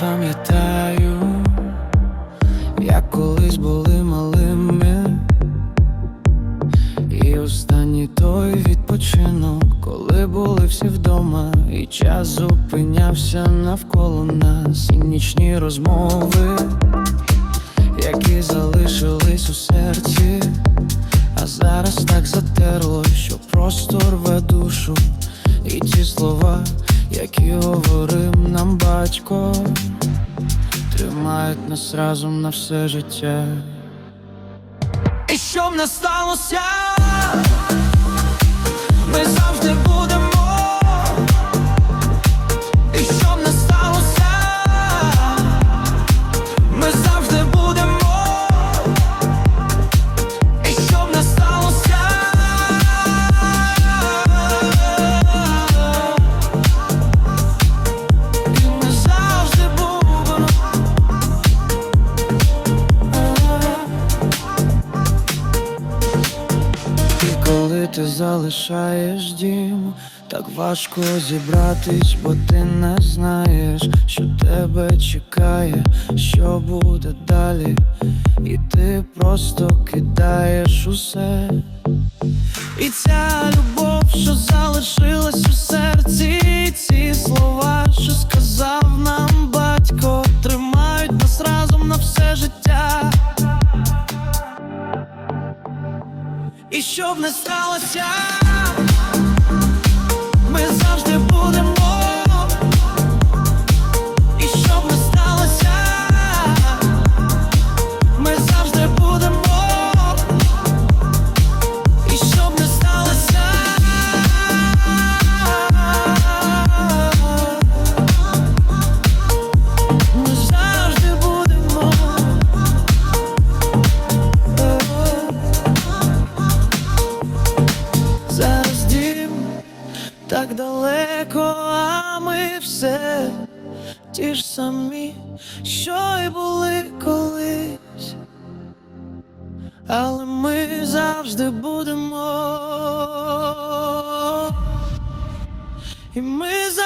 пам'ятаю, як колись були малими, і останній той відпочинок, коли були всі вдома, і час зупинявся навколо нас, і нічні розмови, які залишились у серці, а зараз так затерло, що просто рве душу, і ті слова, які говорив нам батько, тримають нас разом на все життя. І щоб не сталося, коли ти залишаєш дім, так важко зібратись, бо ти не знаєш, що тебе чекає, що буде далі, і ти просто кидаєш усе. І ця любов, що залишилась у серці, і ці слова, що сказав щоб не сталося, так далеко, а ми все ті ж самі, що й були колись, але ми завжди будемо, і ми завжди.